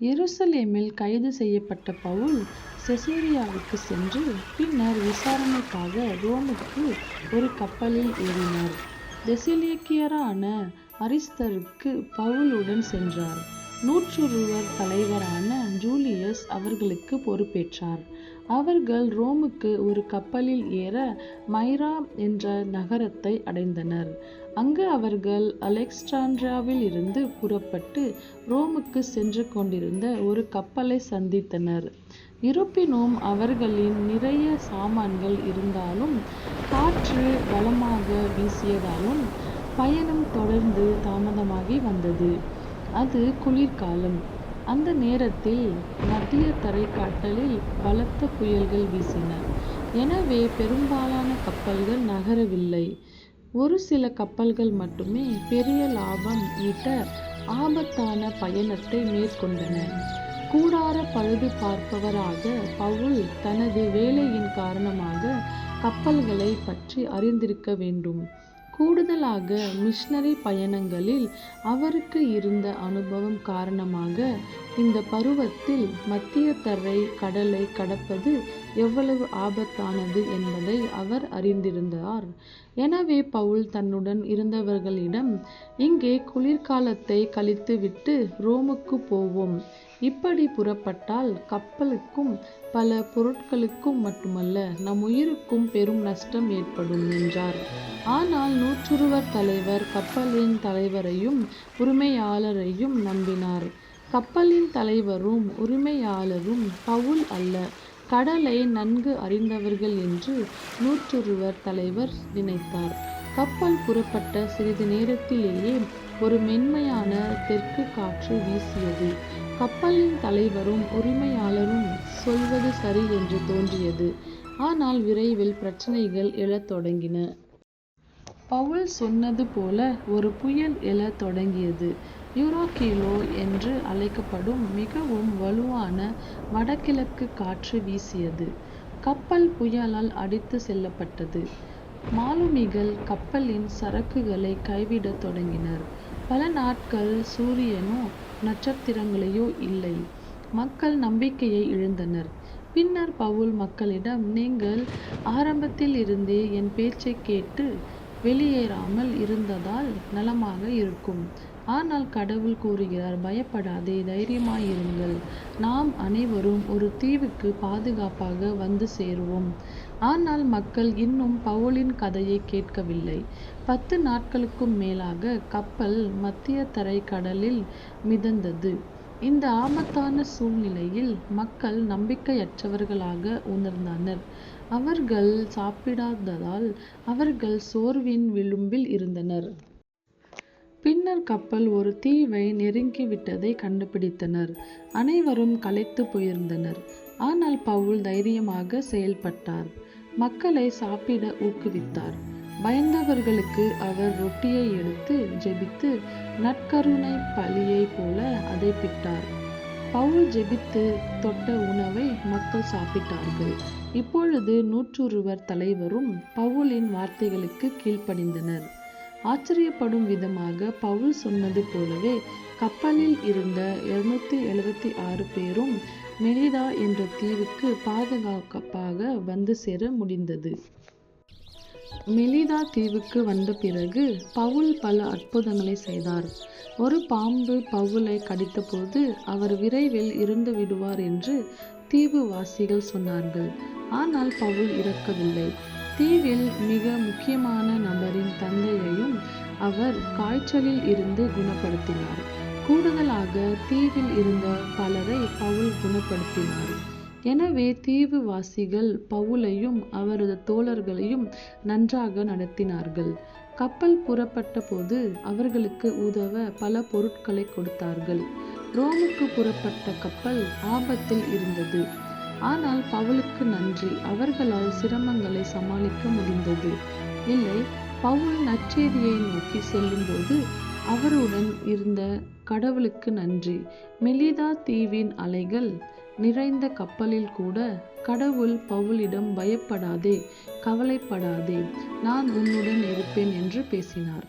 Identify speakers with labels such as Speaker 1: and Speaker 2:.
Speaker 1: எருசலேமில் கைது செய்யப்பட்ட பவுல் செசேரியாவுக்கு சென்று பின்னர் விசாரணைக்காக ரோமுக்கு ஒரு கப்பலில் ஏறினார். தெசிலியக்கியரான அரிஸ்தருக்கு பவுலுடன் சென்றார். நூற்றுருவர் தலைவரான ஜூலியஸ் அவர்களுக்கு பொறுப்பேற்றார். அவர்கள் ரோமுக்கு ஒரு கப்பலில் ஏற மைரா என்ற நகரத்தை அடைந்தனர். அங்கு அவர்கள் அலெக்சாண்ட்ரியாவில் இருந்து புறப்பட்டு ரோமுக்கு சென்று கொண்டிருந்த ஒரு கப்பலை சந்தித்தனர். இருப்பினும் அவர்களின் நிறைய சாமான்கள் இருந்தாலும் காற்று பலமாக வீசியதாலும் பயணம் தொடர்ந்து தாமதமாகி வந்தது. அது குளிர்காலம். அந்த நேரத்தில் மத்திய தரைக்காட்டலில் பலத்த புயல்கள் வீசின. எனவே பெரும்பாலான கப்பல்கள் நகரவில்லை. ஒரு சில கப்பல்கள் மட்டுமே பெரிய லாபம் ஈட்ட ஆபத்தான பயணத்தை மேற்கொண்டன. கூடார பழுது பார்ப்பவராக பவுல் தனது வேலையின் காரணமாக கப்பல்களை பற்றி அறிந்திருக்க வேண்டும். கூடுதலாக மிஷனரி பயணங்களில் அவருக்கு இருந்த அனுபவம் காரணமாக இந்த பருவத்தில் மத்திய தரை கடலை கடப்பது எவ்வளவு ஆபத்தானது என்பதை அவர் அறிந்திருந்தார். எனவே பவுல் தன்னுடன் இருந்தவர்களிடம் இங்கே குளிர்காலத்தை கழித்துவிட்டு ரோமுக்கு போவோம். இப்படி புறப்பட்டால் கப்பலுக்கும் பல பொருட்களுக்கும் மட்டுமல்ல நம் உயிருக்கும் பெரும் நஷ்டம் ஏற்படும் என்றார். ஆனால் நூற்றுருவர் தலைவர் கப்பலின் தலைவரையும் உரிமையாளரையும் நம்பினார். கப்பலின் தலைவரும் உரிமையாளரும் பவுல் அல்ல கடலை நன்கு அறிந்தவர்கள் என்று நூற்றுருவர் தலைவர் நினைத்தார். கப்பல் புறப்பட்ட சிறிது நேரத்திலேயே ஒரு மென்மையான தெற்கு காற்று வீசியது. கப்பலின் தலைவரும் உரிமையாளரும் சொல்வது சரி என்று தோன்றியது. ஆனால் விரைவில் பிரச்சனைகள் எழத் தொடங்கின. பவுல் சொன்னது போல ஒரு புயல் எழத் தொடங்கியது. யூரோகிலோ என்று அழைக்கப்படும் மிகவும் வலுவான வடகிழக்கு காற்று வீசியது. கப்பல் புயலால் அடித்து செல்லப்பட்டது. மாலுமிகள் கப்பலின் சரக்குகளை கைவிடத் தொடங்கினர். பல நாட்கள் சூரியனோ நட்சத்திரங்களையோ இல்லை. மக்கள் நம்பிக்கையை இழந்தனர். பின்னர் பவுல் மக்களிடம் நீங்கள் ஆரம்பத்தில் இருந்தே என் பேச்சை கேட்டு வெளியேறாமல் இருந்ததால் நலமாக இருக்கும். ஆனால் கடவுள் கூறுகிறார் பயப்படாதே தைரியமாயிருங்கள். நாம் அனைவரும் ஒரு தீவுக்கு பாதுகாப்பாக வந்து சேருவோம். ஆனால் மக்கள் இன்னும் பவுலின் கதையை கேட்கவில்லை. பத்து நாட்களுக்கும் மேலாக கப்பல் மத்திய தரை கடலில் மிதந்தது. இந்த ஆபத்தான சூழ்நிலையில் மக்கள் நம்பிக்கையற்றவர்களாக உணர்ந்தனர். அவர்கள் சாப்பிடாததால் அவர்கள் சோர்வின் விளிம்பில் இருந்தனர். பின்னர் கப்பல் ஒரு தீவை நெருங்கிவிட்டதை கண்டுபிடித்தனர். அனைவரும் களைத்து போயிருந்தனர். ஆனால் பவுல் தைரியமாக செயல்பட்டார். மக்களை சாப்பிட ஊக்குவித்தார். பயந்தவர்களுக்கு அவர் ரொட்டியை எடுத்து ஜெபித்து நற்கருணை பலியை போல அதை பிட்டார் பவுல் ஜெபித்து தொட்ட உணவை மக்கள் சாப்பிட்டார்கள். இப்பொழுது நூற்றுருவர் தலைவரும் பவுலின் வார்த்தைகளுக்கு கீழ்ப்படிந்தனர். ஆச்சரியப்படும் விதமாக பவுல் சொன்னது போலவே கப்பலில் இருந்த இருநூத்தி எழுபத்தி ஆறு பேரும் மெலிதா என்ற தீவுக்கு பாதுகாப்பாக வந்து சேர முடிந்தது. மெலிதா தீவுக்கு வந்த பிறகு பவுல் பல அற்புதங்களை செய்தார். ஒரு பாம்பு பவுலை கடித்தபோது அவர் விரைவில் இருந்து விடுவார் என்று தீவுவாசிகள் சொன்னார்கள். ஆனால் பவுல் இறக்கவில்லை. தீவில் மிக முக்கியமான நபரின் தந்தையையும் அவர் காய்ச்சலில் இருந்து குணப்படுத்தினார். கூடுதலாக தீவில் இருந்த பலரை பவுல் குணப்படுத்தினார். எனவே தீவு வாசிகள் பவுலையும் அவரது தோழர்களையும் நன்றாக நடத்தினார்கள். கப்பல் புறப்பட்ட போது அவர்களுக்கு உதவ பல பொருட்களை கொடுத்தார்கள். ரோமுக்கு புறப்பட்ட கப்பல் ஆபத்தில் இருந்தது. ஆனால் பவுலுக்கு நன்றி. அவர்களால் சிரமங்களை சமாளிக்க முடிந்தது. இல்லை பவுல் நற்செய்தியை நோக்கி செல்லும்போது அவருடன் இருந்த கடவுளுக்கு நன்றி. மெலிதா தீவின் அலைகள் நிறைந்த கப்பலில் கூட கடவுள் பவுலிடம் பயப்படாதே கவலைப்படாதே நான் உன்னுடன் இருப்பேன் என்று பேசினார்.